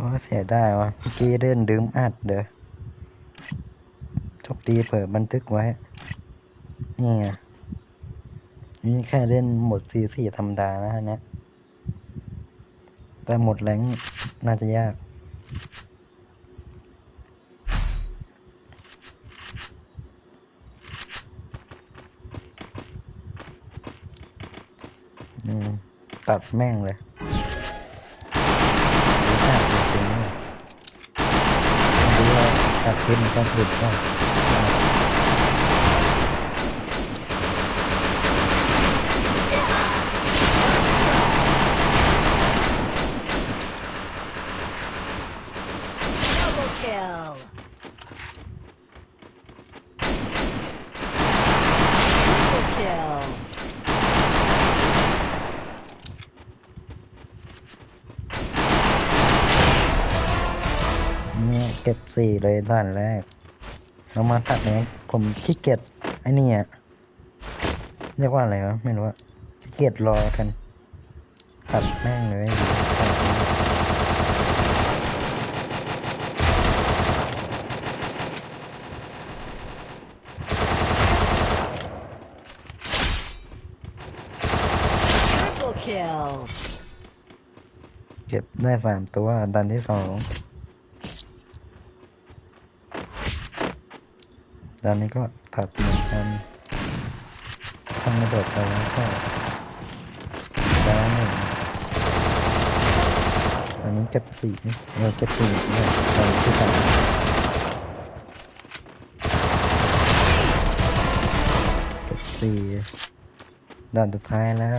อ้เสียได้วะเมื่อกี้เดินดื่มอัดเด้อโชคดีเปิดบันทึกไว้ นี่ไงนี่แค่เล่นหมดซีสี่ธรรมดานะฮะเนี่ยแต่หมดแรงน่าจะยาก ตัดแม่งเลยรู้จักจริงๆเนี่ยไม่รู้ว่า ตัดขึ้นต้องหลุดกัน เนี่ยเก็บสี่เลยด้านแรก เรามาตัดเนี้ยผมขี้เกียจไอ้นี่อะเรียกว่าอะไรวะไม่รู้อะขี้เกียจรอกัน ตัดแม่งเลย triple kill. เก็บได้สามตัวดันที่สอง ดันนี้ก็ตัดเหมือนกันทำระเบิดไปแล้วก็ด้านหนึ่งอันนี้เก็บสี่เออเก็บสี่เนี่ยดันที่สามเก็บสี่ดันสุดท้ายแล้ว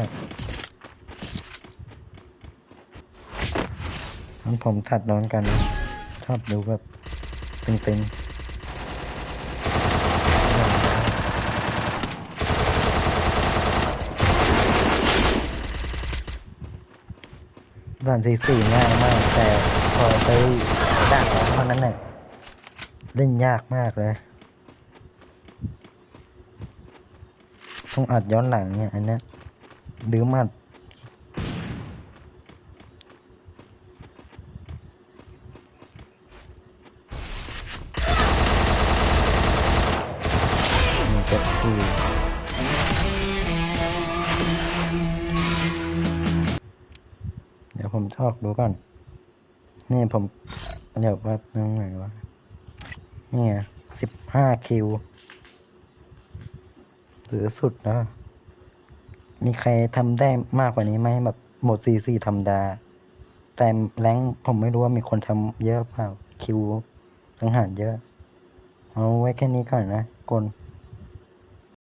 งั้นผมถัดนอนกัน ชอบดูแบบตึงๆ ด่านสี่สี่ง่ายมาก แต่พอไปด่านนั้นเท่านั้นเนี่ยเล่นยากมากเลยต้องอัดย้อนหลังเนี่ยอันนี้ดื้อมัดมีเจ็ดที่เผมทอกดูก่อน นี่ผมเดี๋ยวแป๊บนึงหน่อยวะนี่สิบห้าคิว หรือสุดนะ มีใครทำได้มากกว่านี้ไหมแบบหมดซีซีธรรมดา แต่แรงผมไม่รู้ว่ามีคนทำเยอะเปล่า คิวสังหารเยอะ เอาไว้แค่นี้ก่อนนะกล